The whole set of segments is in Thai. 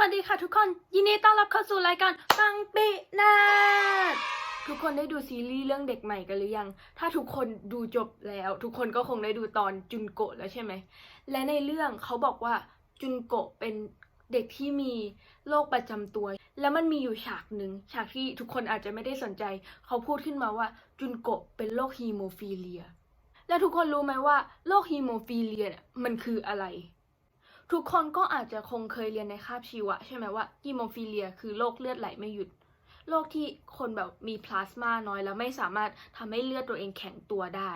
วัสดีค่ะทุกคน ยินดีต้อนรับเข้าสู่รายการปังปินาศทุกคนได้ดูซีรีส์เรื่องเด็กใหม่กันหรือยัง ถ้าทุกคนดูจบแล้ว ทุกคนก็คงได้ดูตอนจุนโกะแล้วใช่ไหม และในเรื่องเขาบอกว่าจุนโกะเป็นเด็กที่มีโรคประจำตัว แล้วมันมีอยู่ฉากหนึ่งฉากที่ทุกคนอาจจะไม่ได้สนใจ เขาพูดขึ้นมาว่าจุนโกะเป็นโรคฮีโมฟิเลีย และทุกคนรู้ไหมว่าโรคฮีโมฟิเลียมันคืออะไร ทุกคนก็อาจจะคงเคยเรียนในคาบชีวะ ใช่ไหมว่าฮีโมฟิเลีย คือโรคเลือดไหลไม่หยุดโรคที่คนแบบมีพลาสมาน้อยแล้วไม่สามารถทำให้เลือดตัวเองแข็งตัวได้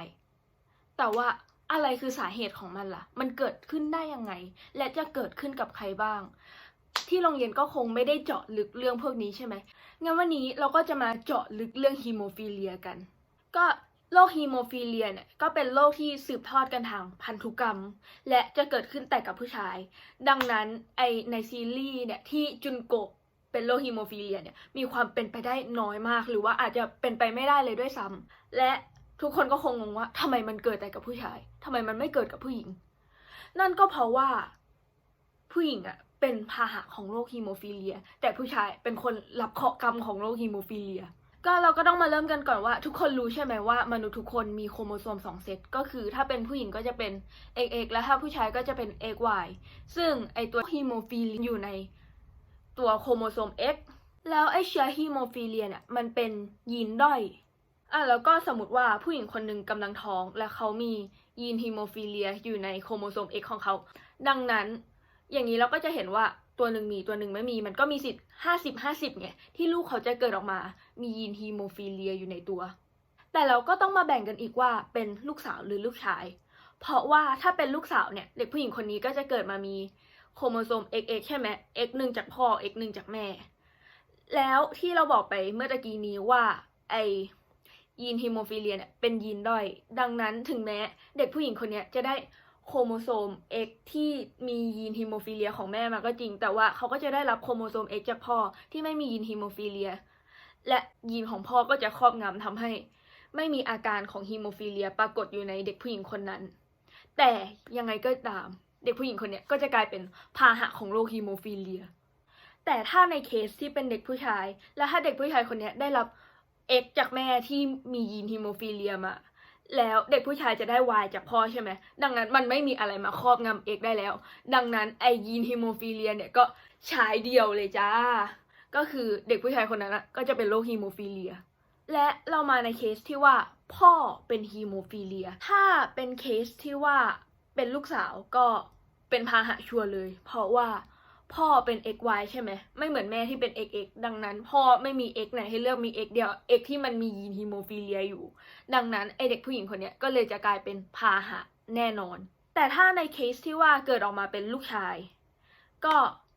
แต่ว่าอะไรคือสาเหตุของมันล่ะ มันเกิดขึ้นได้ยังไง และจะเกิดขึ้นกับใครบ้าง ที่โรงเรียนก็คงไม่ได้เจาะลึกเรื่องพวกนี้ใช่ไหมงั้นวันนี้เราก็จะมาเจาะลึกเรื่องฮีโมฟิเลียกัน ก็ โรคฮีโมฟิเลียเนี่ยก็เป็นโรคที่สืบทอดกันทางพันธุกรรม และจะเกิดขึ้นแต่กับผู้ชาย ดังนั้นไอในซีรีส์เนี่ยที่จุนโกะเป็นโรคฮีโมฟิเลียเนี่ยมีความเป็นไปได้น้อยมาก หรือว่าอาจจะเป็นไปไม่ได้เลยด้วยซ้ำและทุกคนก็คงงงว่าทำไมมันเกิดแต่กับผู้ชายทำไมมันไม่เกิดกับผู้หญิง นั่นก็เพราะว่าผู้หญิงอะเป็นพาหะของโรคฮีโมฟิเลีย แต่ผู้ชายเป็นคนรับเคราะห์กรรมของโรคฮีโมฟิเลีย ก็เราก็ต้องมาเริ่มกันก่อนว่า ทุกคนรู้ใช่ไหมว่า มนุษย์ทุกคนมีโครโมโซมสองเซตก็คือถ้าเป็นผู้หญิงก็จะเป็น XX และถ้าผู้ชายก็จะเป็น XY ซึ่งไอตัวฮีโมฟิเลียอยู่ในตัวโครโมโซม X แล้วไอเชื้อฮีโมฟิเลียเนี่ยมันเป็นยีนด้อยอะแล้วก็สมมติว่าผู้หญิงคนหนึ่งกำลังท้อง และเขามียีนฮีโมฟิเลียอยู่ในโครโมโซม X ของเขา ดังนั้น อย่างนี้เราก็จะเห็นว่า ตัวหนึ่งมีตัวหนึ่งไม่มี มันก็มีสิทธิ์ห้าสิบห้าสิบไงที่ลูกเขาจะเกิดออกมา มียีนฮีโมฟิเลียอยู่ในตัว แต่เราก็ต้องมาแบ่งกันอีกว่าเป็นลูกสาวหรือลูกชาย เพราะว่าถ้าเป็นลูกสาวเนี่ยเด็กผู้หญิงคนนี้ก็จะเกิดมามีโครโมโซม XX ใช่ไหม X หนึ่งจากพ่อ X หนึ่งจากแม่ แล้วที่เราบอกไปเมื่อตะกี้นี้ว่าไอยีนฮีโมฟิเลียเนี่ยเป็นยีนด้อย ดังนั้นถึงแม้เด็กผู้หญิงคนนี้จะได้ โครโมโซม X ที่มียีนฮีโมฟิเลียของแม่มาก็จริง แต่ว่าเขาก็จะได้รับโครโมโซม X จากพ่อที่ไม่มียีนฮีโมฟิเลีย และยีนของพ่อก็จะครอบงำทำให้ ไม่มีอาการของฮีโมฟิเลียปรากฏอยู่ในเด็กผู้หญิงคนนั้น แต่ยังไงก็ตาม เด็กผู้หญิงคนนี้ก็จะกลายเป็นพาหะของโรคฮีโมฟิเลีย แต่ถ้าในเคสที่เป็นเด็กผู้ชาย และถ้าเด็กผู้ชายคนนี้ได้รับ X จากแม่ที่มียีนฮีโมฟิเลียมา แล้วเด็กผู้ชายจะได้ Y จากพ่อใช่ไหม ดังนั้นมันไม่มีอะไรมาครอบงำ X ได้แล้ว ดังนั้นไอยีนฮีโมฟิเลียเนี่ยก็ฉายเดียวเลยจ้า ก็คือเด็กผู้ชายคนนั้นนะก็จะเป็นโรคฮีโมฟิเลีย และเรามาในเคสที่ว่าพ่อเป็นฮีโมฟิเลีย ถ้าเป็นเคสที่ว่าเป็นลูกสาวก็เป็นพาหะชัวร์เลย เพราะว่า พ่อเป็น XY ใช่ไหมไม่เหมือนแม่ที่เป็น XX ดังนั้น พ่อไม่มี X ไหนให้เลือกมี X เดียว X ที่มันมียีนฮีโมฟิเลียอยู่ ดังนั้นไอเด็กผู้หญิงคนเนี้ยก็เลยจะกลายเป็นพาหะแน่นอน แต่ถ้าในเคสที่ว่าเกิดออกมาเป็นลูกชาย ก็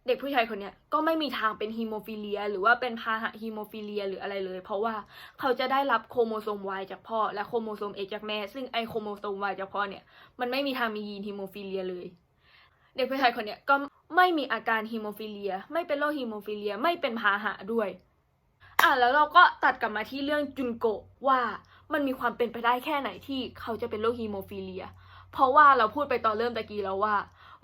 เด็กผู้ชายคนเนี้ยก็ไม่มีทางเป็นฮีโมฟิเลีย หรือว่าเป็นพาหะฮีโมฟิเลียหรืออะไรเลย เพราะว่าเขาจะได้รับโครโมโซม Y จากพ่อ และโครโมโซม X จากแม่ ซึ่งไอโครโมโซม Y จากพ่อเนี่ยมันไม่มีทางมียีนฮีโมฟิเลียเลย เด็กผู้ชายคนเนี้ยก็ ไม่มีอาการฮีโมฟิเลีย ไม่เป็นโรคฮีโมฟิเลีย ไม่เป็นพาหะด้วย อะแล้วเราก็ตัดกลับมาที่เรื่องจุนโกะว่ามันมีความเป็นไปได้แค่ไหนที่เขาจะเป็นโรคฮีโมฟิเลีย เพราะว่าเราพูดไปตอนเริ่มตะกี้แล้วว่า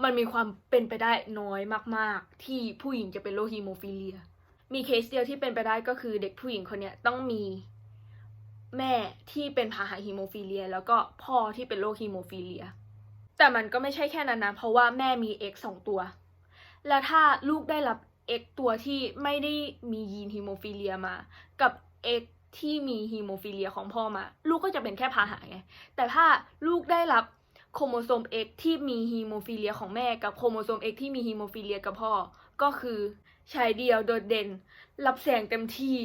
มันมีความเป็นไปได้น้อยมากๆ ที่ผู้หญิงจะเป็นโรคฮีโมฟิเลีย มีเคสเดียวที่เป็นไปได้ก็คือเด็กผู้หญิงคนเนี้ยต้องมีแม่ที่เป็นพาหะฮีโมฟิเลีย แล้วก็พ่อที่เป็นโรคฮีโมฟิเลีย แต่มันก็ไม่ใช่แค่นั้นนะเพราะว่าแม่มี X สองตัว แล้วถ้าลูกได้รับ X ตัวที่ไม่ได้มียีนฮีโมฟิเลียมา กับ X ที่มีฮีโมฟิเลียของพ่อมา ลูกก็จะเป็นแค่พาหะไง แต่ถ้าลูกได้รับโครโมโซม X ที่มีฮีโมฟิเลียของแม่กับโครโมโซม X ที่มีฮีโมฟิเลียกับพ่อ ก็คือชายเดียวโดดเด่น รับแสงเต็มที่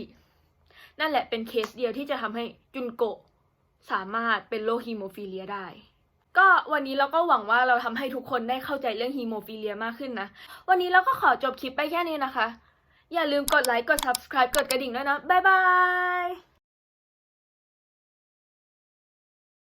นั่นแหละเป็นเคสเดียวที่จะทำให้จุนโกะสามารถเป็นโรคฮีโมฟิเลียได้ ก็วันนี้เราก็หวังว่าเราทำให้ทุกคนได้เข้าใจเรื่องฮีโมฟิเลียมากขึ้นนะ วันนี้เราก็ขอจบคลิปไปแค่นี้นะคะ อย่าลืมกดไลค์ กด subscribe กดกระดิ่งด้วยนะ บ๊ายบาย